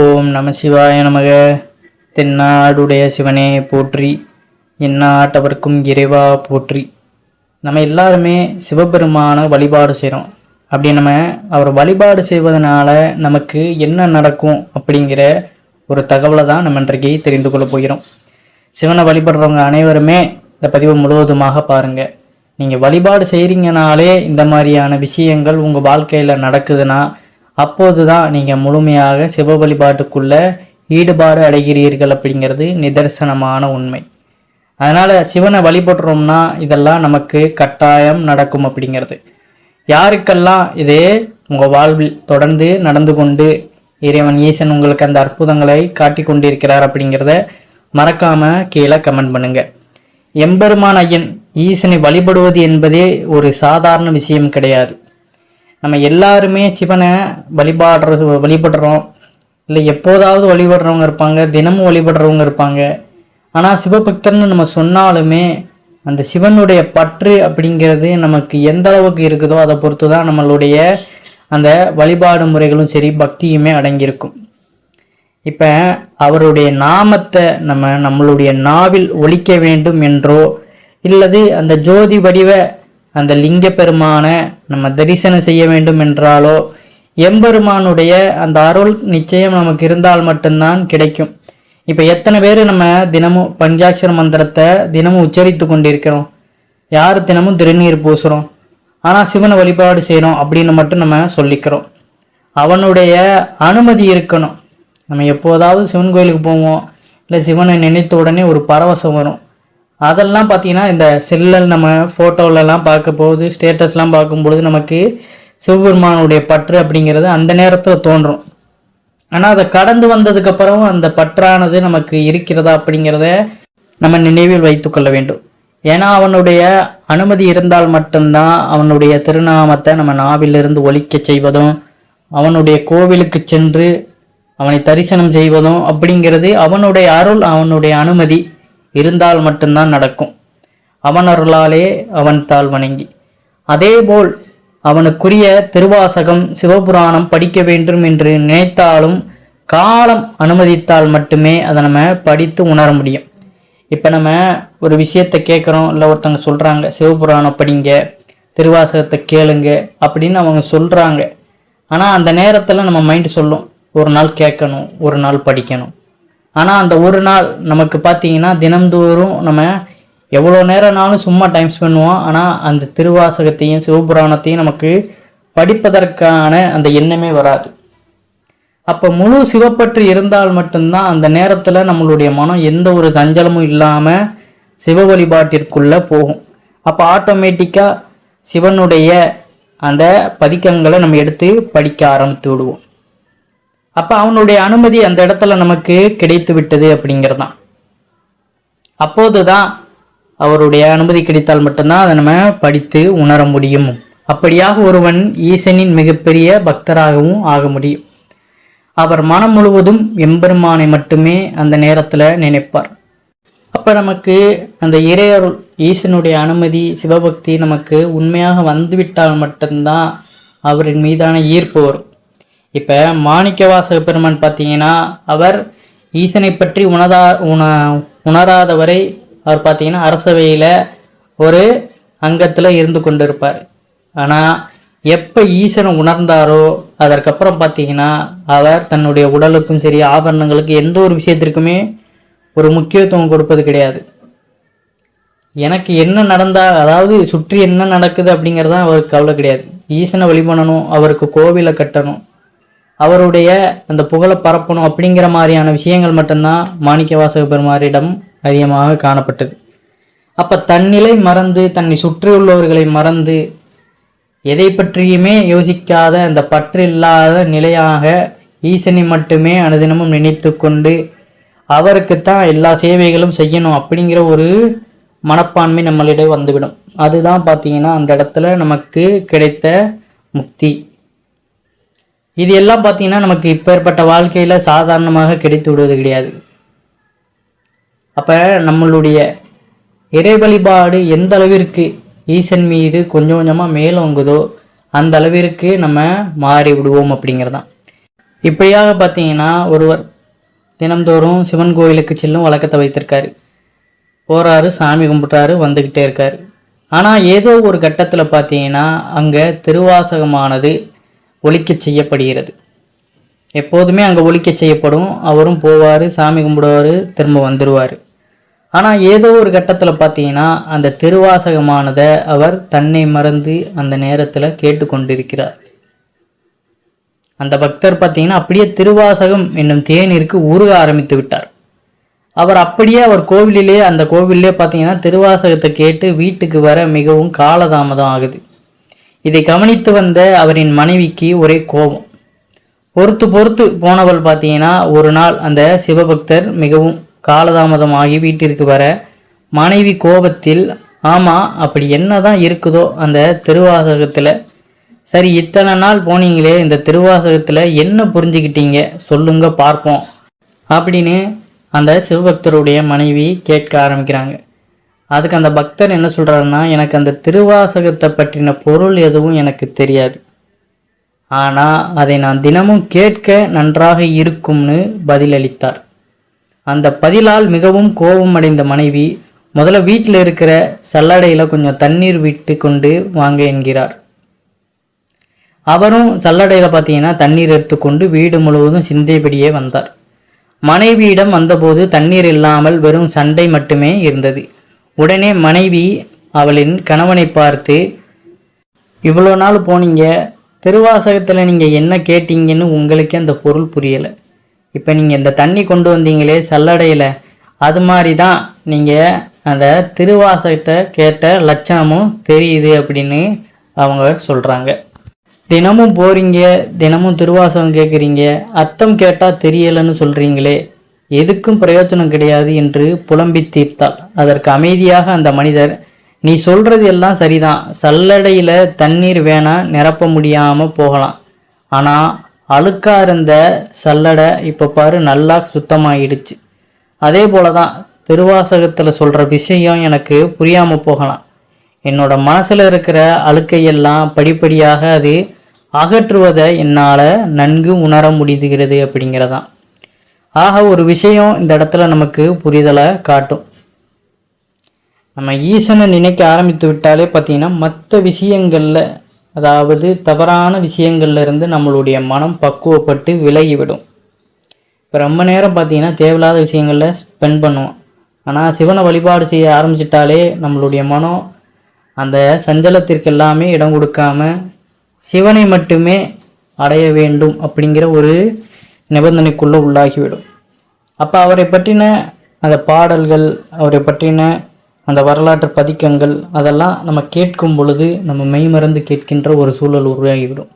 ஓம் நம சிவாய நமக. தென்னாடுடைய சிவனே போற்றி. எந்நாட்டவர்க்கும் இறைவா போற்றி. நம்ம எல்லாருமே சிவபெருமான வழிபாடு செய்கிறோம் அப்படி நம்ம அவர் வழிபாடு செய்வதனால நமக்கு என்ன நடக்கும் அப்படிங்கிற ஒரு தகவலை தான் நம்ம இன்றைக்கு தெரிந்து கொள்ள போகிறோம். சிவனை வழிபடுறவங்க அனைவருமே இந்த பதிவு முழுவதுமாக பாருங்கள் நீங்கள் வழிபாடு செய்கிறீங்கனாலே இந்த மாதிரியான விஷயங்கள் உங்கள் வாழ்க்கையில் நடக்குதுன்னா அப்போது தான் நீங்கள் முழுமையாக சிவ வழிபாட்டுக்குள்ள ஈடுபாடு அடைகிறீர்கள் அப்படிங்கிறது நிதர்சனமான உண்மை. அதனால் சிவனை வழிபடுறோம்னா இதெல்லாம் நமக்கு கட்டாயம் நடக்கும் அப்படிங்கிறது. யாருக்கெல்லாம் இதே உங்கள் வாழ்வில் தொடர்ந்து நடந்து கொண்டு இறைவன் ஈசன் உங்களுக்கு அந்த அற்புதங்களை காட்டி கொண்டிருக்கிறார் அப்படிங்கிறத மறக்காம கீழே கமெண்ட் பண்ணுங்க. எம்பெருமான் ஐயன் ஈசனை வழிபடுவது என்பதே ஒரு சாதாரண விஷயம் கிடையாது. நம்ம எல்லாருமே சிவனை வழிபாடுறது வழிபடுறோம். இல்லை எப்போதாவது வழிபடுறவங்க இருப்பாங்க தினமும் வழிபடுறவங்க இருப்பாங்க. ஆனால் சிவபக்தர்னு நம்ம சொன்னாலுமே அந்த சிவனுடைய பற்று அப்படிங்கிறது நமக்கு எந்த அளவுக்கு இருக்குதோ அதை பொறுத்து தான் நம்மளுடைய அந்த வழிபாடு முறைகளும் சரி பக்தியுமே அடங்கியிருக்கும். இப்போ அவருடைய நாமத்தை நம்ம நம்மளுடைய நாவில் ஒழிக்க வேண்டும் என்றோ இல்லது அந்த ஜோதி வடிவ அந்த லிங்க பெருமானை நம்ம தரிசனம் செய்ய வேண்டும் என்றாலோ எம்பெருமானுடைய அந்த அருள் நிச்சயம் நமக்கு இருந்தால் மட்டும்தான் கிடைக்கும். இப்போ எத்தனை பேர் நம்ம தினமும் பஞ்சாட்சர மந்திரத்தை தினமும் உச்சரித்து கொண்டிருக்கிறோம். யார் தினமும் திருநீர் பூசுகிறோம் ஆனால் சிவனை வழிபாடு செய்கிறோம் அப்படின்னு மட்டும் நம்ம சொல்லிக்கிறோம். அவனுடைய அனுமதி இருக்கணும். நம்ம எப்போதாவது சிவன் கோயிலுக்கு போவோம் இல்லை சிவனை நினைத்த உடனே ஒரு பரவசம் வரும். அதெல்லாம் பார்த்தீங்கன்னா இந்த செல்லல் நம்ம ஃபோட்டோவிலலாம் பார்க்க போகுது ஸ்டேட்டஸ்லாம் பார்க்கும்பொழுது நமக்கு சிவபெருமானுடைய பற்று அப்படிங்கிறது அந்த நேரத்தில் தோன்றும். ஆனால் அதை கடந்து வந்ததுக்கப்புறம் அந்த பற்றானது நமக்கு இருக்கிறதா அப்படிங்கிறத நம்ம நினைவில் வைத்துக்கொள்ள வேண்டும். ஏன்னா அவனுடைய அனுமதி இருந்தால் மட்டும்தான் அவனுடைய திருநாமத்தை நம்ம நாவிலிருந்து ஒழிக்க செய்வதும் அவனுடைய கோவிலுக்கு சென்று அவனை தரிசனம் செய்வதும் அப்படிங்கிறது அவனுடைய அருள் அவனுடைய அனுமதி. இருந்தால் மட்டும்தான் நடக்கும். அவன் அருளாலே அவன் தாள் வணங்கி. அதேபோல் அவனுக்குரிய திருவாசகம் சிவபுராணம் படிக்க வேண்டும் என்று நினைத்தாலும் காலம் அனுமதித்தால் மட்டுமே அதை நம்ம படித்து உணர முடியும். இப்போ நம்ம ஒரு விஷயத்தை கேட்குறோம். இல்லை ஒருத்தவங்க சொல்கிறாங்க சிவபுராணம் படிங்க திருவாசகத்தை கேளுங்க அப்படின்னு அவங்க சொல்கிறாங்க ஆனால் அந்த நேரத்தில் நம்ம மைண்டு சொல்லும் ஒரு நாள் கேட்கணும் ஒரு நாள் படிக்கணும். ஆனால் அந்த ஒரு நாள் நமக்கு பார்த்தீங்கன்னா தினம்தோறும் நம்ம எவ்வளோ நேரம்னாலும் சும்மா டைம் ஸ்பெண்ட் பண்ணுவோம். ஆனால் அந்த திருவாசகத்தையும் சிவபுராணத்தையும் நமக்கு படிப்பதற்கான அந்த எண்ணமே வராது. அப்போ முழு சிவப்பற்று இருந்தால் மட்டும்தான் அந்த நேரத்தில் நம்மளுடைய மனம் எந்த ஒரு சஞ்சலமும் இல்லாமல் சிவ வழிபாட்டிற்குள்ளே போகும். அப்போ ஆட்டோமேட்டிக்காக சிவனுடைய அந்த பதிக்கங்களை நம்ம எடுத்து படிக்க ஆரம்பித்து விடுவோம். அப்போ அவனுடைய அனுமதி அந்த இடத்துல நமக்கு கிடைத்து விட்டது அப்படிங்கிறதான். அப்போது தான் அவருடைய அனுமதி கிடைத்தால் மட்டும்தான் அதை நம்ம படித்து உணர முடியும். அப்படியாக ஒருவன் ஈசனின் மிகப்பெரிய பக்தராகவும் ஆக முடியும். அவர் மனம் முழுவதும் எம்பெருமானை மட்டுமே அந்த நேரத்தில் நினைப்பார். அப்போ நமக்கு அந்த இறையருள் ஈசனுடைய அனுமதி சிவபக்தி நமக்கு உண்மையாக வந்துவிட்டால் மட்டும்தான் அவரின் மீதான ஈர்ப்பு வரும். இப்போ மாணிக்கவாசக பெருமான் பார்த்தீங்கன்னா அவர் ஈசனை பற்றி உணதா உண உணராதவரை அவர் பார்த்தீங்கன்னா அரசவையில் ஒரு அங்கத்தில் இருந்து கொண்டிருப்பார். ஆனால் எப்போ ஈசனை உணர்ந்தாரோ அதற்கப்புறம் பார்த்தீங்கன்னா அவர் தன்னுடைய உடலுக்கும் சரி ஆபரணங்களுக்கு எந்த ஒரு விஷயத்திற்குமே ஒரு முக்கியத்துவம் கொடுப்பது கிடையாது. எனக்கு என்ன நடந்தா அதாவது சுற்றி என்ன நடக்குது அப்படிங்கிறதான் அவருக்கு கவலை கிடையாது. ஈசனை வழிபடணும் அவருக்கு கோவிலை கட்டணும். அவருடைய அந்த புகழை பரப்பணும் அப்படிங்கிற மாதிரியான விஷயங்கள் மட்டும்தான் மாணிக்க வாசக பெருமாரிடம் அதிகமாக காணப்பட்டது. அப்போ தன்னிலை மறந்து தன்னை சுற்றியுள்ளவர்களை மறந்து எதை பற்றியுமே யோசிக்காத அந்த பற்று இல்லாத நிலையாக ஈசனை மட்டுமே அனுதினமும் நினைத்து கொண்டு அவருக்குத்தான் எல்லா சேவைகளும் செய்யணும் அப்படிங்கிற ஒரு மனப்பான்மை நம்மளிடம் வந்துவிடும். அதுதான் பார்த்தீங்கன்னா அந்த இடத்துல நமக்கு கிடைத்த முக்தி. இது எல்லாம் பார்த்தீங்கன்னா நமக்கு இப்பேற்பட்ட வாழ்க்கையில் சாதாரணமாக கிடைத்து விடுவது கிடையாது. அப்போ நம்மளுடைய இறை வழிபாடு எந்த அளவிற்கு ஈசன் மீது கொஞ்சம் கொஞ்சமாக மேலோங்குதோ அந்த அளவிற்கு நம்ம மாறி விடுவோம் அப்படிங்கிறதான். இப்படியாக பார்த்தீங்கன்னா ஒருவர் தினம்தோறும் சிவன் கோயிலுக்கு செல்லும் வழக்கத்தை வைத்திருக்காரு. போகிறாரு சாமி கும்பிட்றாரு வந்துக்கிட்டே இருக்காரு. ஆனால் ஏதோ ஒரு கட்டத்தில் பார்த்தீங்கன்னா அங்கே திருவாசகமானது ஒழிக்கச் செய்யப்படுகிறது. எப்போதுமே அங்கே ஒழிக்க செய்யப்படும். அவரும் போவார் சாமி கும்பிடுவார் திரும்ப வந்துடுவார் ஆனால் ஏதோ ஒரு கட்டத்தில் பார்த்தீங்கன்னா அந்த திருவாசகமானதை அவர் தன்னை மறந்து அந்த நேரத்தில் கேட்டுக்கொண்டிருக்கிறார். அந்த பக்தர் பார்த்தீங்கன்னா அப்படியே திருவாசகம் என்னும் தேநீருக்கு உருக ஆரம்பித்து விட்டார். அவர் அப்படியே அவர் கோவிலிலே அந்த கோவிலே பார்த்தீங்கன்னா திருவாசகத்தை கேட்டு வீட்டுக்கு வர மிகவும் காலதாமதம் ஆகுது. இதை கவனித்து வந்த அவரின் மனைவிக்கு ஒரே கோபம். பொறுத்து பொறுத்து போனவள் பார்த்தீங்கன்னா ஒரு நாள் அந்த சிவபக்தர் மிகவும் காலதாமதமாகி வீட்டிற்கு வர மனைவி கோபத்தில் ஆமாம் அப்படி என்ன தான் இருக்குதோ அந்த திருவாசகத்தில்? சரி இத்தனை நாள் போனீங்களே இந்த திருவாசகத்தில் என்ன புரிஞ்சுக்கிட்டீங்க? சொல்லுங்க பார்ப்போம். அப்படின்னு அந்த சிவபக்தருடைய மனைவி கேட்க ஆரம்பிக்கிறாங்க. அதுக்கு அந்த பக்தர் என்ன சொல்கிறாருன்னா எனக்கு அந்த திருவாசகத்தை பற்றின பொருள் எதுவும் எனக்கு தெரியாது. ஆனால் அதை நான் தினமும் கேட்க நன்றாக இருக்கும்னு பதிலளித்தார். அந்த பதிலால் மிகவும் கோபமடைந்த மனைவி முதல்ல வீட்டில் இருக்கிற சல்லடையில் கொஞ்சம் தண்ணீர் விட்டு கொண்டு வாங்க என்கிறார். அவரும் சல்லடையில் பார்த்தீங்கன்னா தண்ணீர் எடுத்துக்கொண்டு வீடு முழுவதும் சிந்தைப்படியே வந்தார். மனைவியிடம் வந்தபோது தண்ணீர் இல்லாமல் வெறும் சண்டை மட்டுமே இருந்தது. உடனே மனைவி அவளின் கணவனை பார்த்து இவ்வளோ நாள் போனீங்க திருவாசகத்தில் நீங்கள் என்ன கேட்டீங்கன்னு உங்களுக்கே அந்த பொருள் புரியலை. இப்போ நீங்கள் இந்த தண்ணி கொண்டு வந்தீங்களே சல்லடையில். அது மாதிரி தான் நீங்கள் அந்த திருவாசகத்தை கேட்ட லட்சணமும் தெரியுது அப்படின்னு அவங்க சொல்கிறாங்க தினமும் போகிறீங்க தினமும் திருவாசகம் கேட்குறீங்க அர்த்தம் கேட்டால் தெரியலைன்னு சொல்கிறீங்களே எதுக்கும் பிரயோஜனம் கிடையாது என்று புலம்பி தீர்த்தாள். அதற்கு அமைதியாக அந்த மனிதர் நீ சொல்றது எல்லாம் சரிதான். சல்லடையில் தண்ணீர் வேணா நிரப்ப முடியாமல் போகலாம். ஆனால் அழுக்கா இருந்த சல்லடை இப்போ பாரு நல்லா சுத்தமாயிடுச்சு. அதே போல தான் திருவாசகத்தில் சொல்கிற விஷயம் எனக்கு புரியாமல் போகலாம். என்னோட மனசில் இருக்கிற அழுக்கையெல்லாம் படிப்படியாக அது அகற்றுவதை என்னால் நன்கு உணர முடிகிறது அப்படிங்கிறதான். ஆக ஒரு விஷயம் இந்த இடத்துல நமக்கு புரிதலை காட்டும். நம்ம ஈசனை நினைக்க ஆரம்பித்து விட்டாலே பார்த்தீங்கன்னா மற்ற விஷயங்களில் அதாவது தவறான விஷயங்கள்ல இருந்து நம்மளுடைய மனம் பக்குவப்பட்டு விலகிவிடும். இப்போ ரொம்ப நேரம் பார்த்தீங்கன்னா தேவையில்லாத விஷயங்களில் ஸ்பெண்ட் பண்ணுவோம். ஆனால் சிவனை வழிபாடு செய்ய ஆரம்பிச்சிட்டாலே நம்மளுடைய மனம் அந்த சஞ்சலத்திற்கு எல்லாமே இடம் கொடுக்காம சிவனை மட்டுமே அடைய வேண்டும் அப்படிங்கிற ஒரு நிபந்தனைக்குள்ளே உள்ளாகிவிடும். அப்போ அவரை பற்றின அந்த பாடல்கள் அவரை பற்றின அந்த வரலாற்று பதிக்கங்கள் அதெல்லாம் நம்ம கேட்கும் பொழுது நம்ம மெய்மறந்து கேட்கின்ற ஒரு சூழல் உருவாகிவிடும்.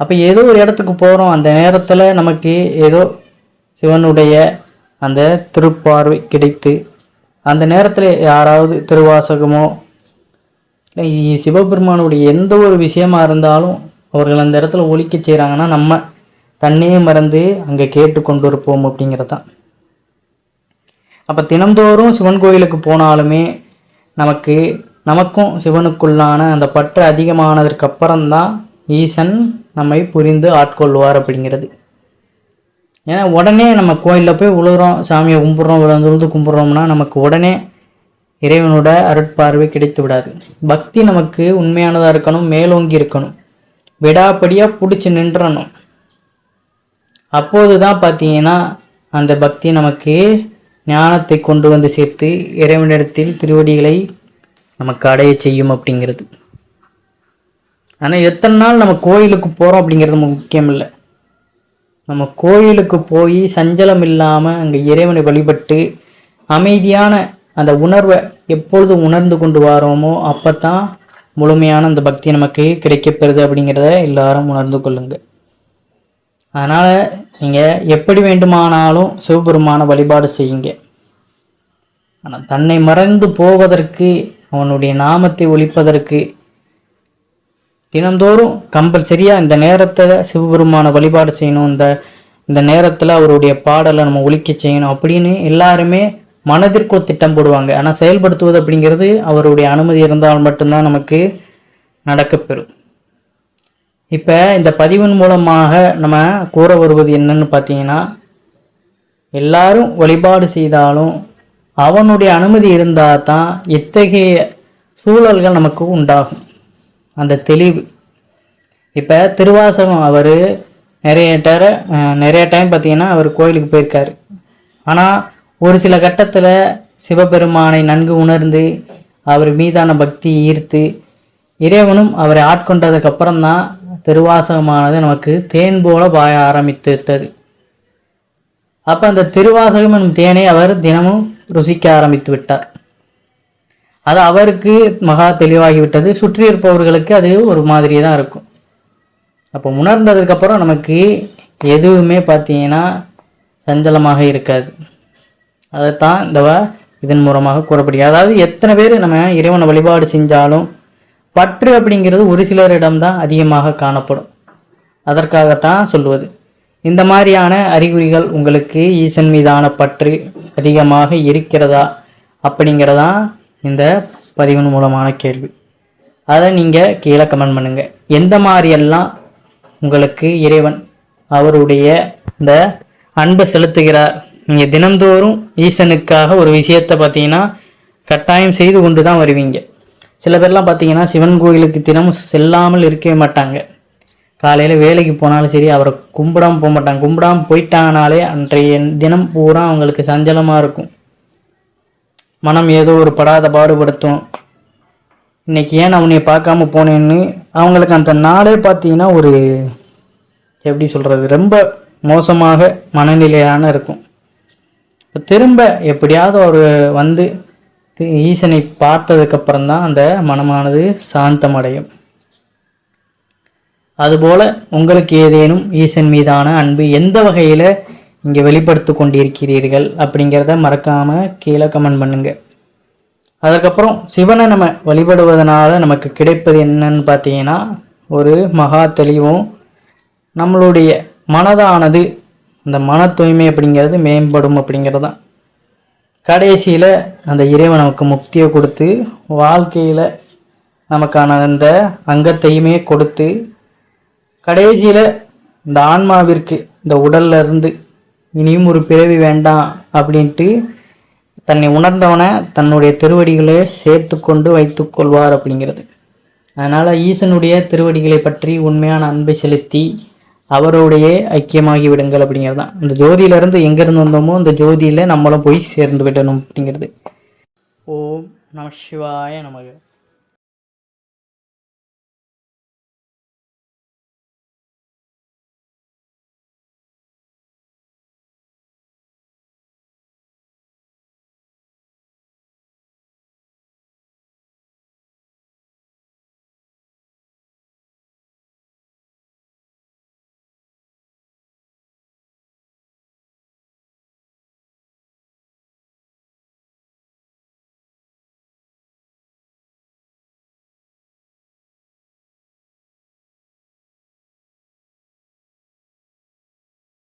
அப்போ ஏதோ ஒரு இடத்துக்கு போகிறோம் அந்த நேரத்தில் நமக்கு ஏதோ சிவனுடைய அந்த திருப்பார்வை கிடைத்து அந்த நேரத்தில் யாராவது திருவாசகமோ இல்லை சிவபெருமானுடைய எந்த ஒரு விஷயமா இருந்தாலும் அவர்கள் அந்த இடத்துல ஒழிக்க செய்கிறாங்கன்னா நம்ம தன்னையே மறந்து அங்கே கேட்டு கொண்டு இருப்போம் அப்படிங்கிறது தான் அப்போ தினந்தோறும் சிவன் கோயிலுக்கு போனாலுமே நமக்கு நமக்கும் சிவனுக்குள்ளான அந்த பற்று அதிகமானதற்கு அப்புறம்தான் ஈசன் நம்மை புரிந்து ஆட்கொள்வார் அப்படிங்கிறது. ஏன்னா உடனே நம்ம கோயிலில் போய் உழுகிறோம் சாமியை கும்பிட்றோம் விழுந்து கும்பிட்றோம்னா நமக்கு உடனே இறைவனோட அருட்பார்வை கிடைத்து விடாது. பக்தி நமக்கு உண்மையானதாக இருக்கணும் மேலோங்கி இருக்கணும். விடாப்படியாக பிடிச்சி நின்றணும். அப்போது தான் பார்த்தீங்கன்னா அந்த பக்தி நமக்கு ஞானத்தை கொண்டு வந்து சேர்த்து இறைவனிடத்தில் திருவடிகளை நமக்கு அடைய செய்யும் அப்படிங்கிறது. ஆனால் எத்தனை நாள் நம்ம கோயிலுக்கு போகிறோம் அப்படிங்கிறது நமக்கு முக்கியம் இல்லை நம்ம கோயிலுக்கு போய் சஞ்சலம் இல்லாமல் அங்கே இறைவனை வழிபட்டு அமைதியான அந்த உணர்வை எப்பொழுது உணர்ந்து கொண்டு வரோமோ அப்போ தான் முழுமையான அந்த பக்தி நமக்கு கிடைக்கப்பெறுது அப்படிங்கிறத எல்லாரும் உணர்ந்து கொள்ளுங்கள் அதனால் நீங்கள் எப்படி வேண்டுமானாலும் சிவபெருமான வழிபாடு செய்யுங்க. ஆனால் தன்னை மறந்து போவதற்கு அவனுடைய நாமத்தை ஒழிப்பதற்கு தினந்தோறும் கம்பல்சரியாக இந்த நேரத்தில் சிவபெருமான வழிபாடு செய்யணும். இந்த இந்த நேரத்தில் அவருடைய பாடலை நம்ம ஒழிக்க செய்யணும் அப்படின்னு எல்லாருமே மனதிற்கு திட்டம் போடுவாங்க. ஆனால் செயல்படுத்துவது அப்படிங்கிறது அவருடைய அனுமதி இருந்தால் மட்டும்தான் நமக்கு நடக்கப்பெறும். இப்போ இந்த பதிவின் மூலமாக நம்ம கூற வருவது என்னன்னு பார்த்தீங்கன்னா எல்லாரும் வழிபாடு செய்தாலும் அவனுடைய அனுமதி இருந்தால் தான் எத்தகைய சூழல்கள் நமக்கு உண்டாகும். அந்த தெளிவு. இப்போ திருவாசகம் அவர் நிறைய டர நிறைய டைம் பார்த்தீங்கன்னா அவர் கோயிலுக்கு போயிருக்கார். ஆனால் ஒரு சில கட்டத்தில் சிவபெருமானை நன்கு உணர்ந்து அவர் மீதான பக்தி ஈர்த்து இறைவனும் அவரை ஆட்கொண்டதுக்கப்புறம் தான் திருவாசகமானது நமக்கு தேன் போல பாய ஆரம்பித்து விட்டது அப்போ அந்த திருவாசகம் எனும் தேனை அவர் தினமும் ருசிக்க ஆரம்பித்து விட்டார். அது அவருக்கு மகா தெளிவாகிவிட்டது. சுற்றி இருப்பவர்களுக்கு அது ஒரு மாதிரியே தான் இருக்கும். அப்போ உணர்ந்ததுக்கப்புறம் நமக்கு எதுவுமே பார்த்தீங்கன்னா சஞ்சலமாக இருக்காது. அதைத்தான் இந்த வ- இதன் மூலமாக கூறப்படுகிறது. அதாவது எத்தனை பேர் நம்ம இறைவனை வழிபாடு செஞ்சாலும் பற்று அப்படிங்கிறது ஒரு சிலரிடம்தான் அதிகமாக காணப்படும். அதற்காகத்தான் சொல்லுவது. இந்த மாதிரியான அறிகுறிகள் உங்களுக்கு ஈசன் மீதான பற்று அதிகமாக இருக்கிறதா அப்படிங்கிறதா இந்த பதிவின் மூலமான கேள்வி. அதை நீங்கள் கீழே கமெண்ட் பண்ணுங்கள் எந்த மாதிரியெல்லாம் உங்களுக்கு இறைவன் அவருடைய இந்த அன்பை செலுத்துகிறார்? நீங்கள் தினந்தோறும் ஈசனுக்காக ஒரு விஷயத்தை பார்த்தீங்கன்னா கட்டாயம் செய்து கொண்டு தான் வருவீங்க. சில பேர்லாம் பார்த்தீங்கன்னா சிவன் கோயிலுக்கு தினமும் செல்லாமல் இருக்கவே மாட்டாங்க. காலையில் வேலைக்கு போனாலும் சரி அவரை கும்பிடாம போக மாட்டாங்க. கும்பிடாமல் போயிட்டாங்கனாலே அன்றைய தினம் பூரா அவங்களுக்கு சஞ்சலமாக இருக்கும். மனம் ஏதோ ஒரு படாத பாடுபடுத்தும். இன்னைக்கு ஏன் நான் உன்னைய பார்க்காம போனேன்னு அவங்களுக்கு அந்த நாளே பார்த்தீங்கன்னா ஒரு எப்படி சொல்கிறது ரொம்ப மோசமாக மனநிலையான இருக்கும். இப்போ திரும்ப எப்படியாவது அவர் வந்து ஈசனை பார்த்ததுக்கப்புறம் தான் அந்த மனமானது சாந்தமடையும். அதுபோல் உங்களுக்கு ஏதேனும் ஈசன் மீதான அன்பு எந்த வகையில் இங்கே வெளிப்படுத்தி கொண்டிருக்கிறீர்கள் அப்படிங்கிறத மறக்காமல் கீழே கமெண்ட் பண்ணுங்கள் அதுக்கப்புறம் சிவனை நம்ம வழிபடுவதனால நமக்கு கிடைப்பது என்னன்னு பார்த்தீங்கன்னா ஒரு மகா தெளிவும் நம்மளுடைய மனதானது அந்த மன தூய்மை அப்படிங்கிறது மேம்படும் அப்படிங்கிறது தான் கடைசியில் அந்த இறைவன் நமக்கு முக்தியை கொடுத்து வாழ்க்கையில் நமக்கான அந்த அங்கத்தையுமே கொடுத்து கடைசியில் இந்த ஆன்மாவிற்கு இந்த உடல்ல இருந்து இனியும் ஒரு பிறவி வேண்டாம் அப்படின்ட்டு தன்னை உணர்ந்தவனை தன்னுடைய திருவடிகளை சேர்த்து கொண்டு வைத்து கொள்வார் அப்படிங்கிறது. அதனால் ஈசனுடைய திருவடிகளை பற்றி உண்மையான அன்பை செலுத்தி அவரோடைய ஐக்கியமாகி விடுங்கள் அப்படிங்கிறது தான். இந்த ஜோதியிலிருந்து எங்கேருந்து வந்தோமோ அந்த ஜோதியில் நம்மளும் போய் சேர்ந்து விடணும் அப்படிங்கிறது. ஓம் நம சிவாய நமக.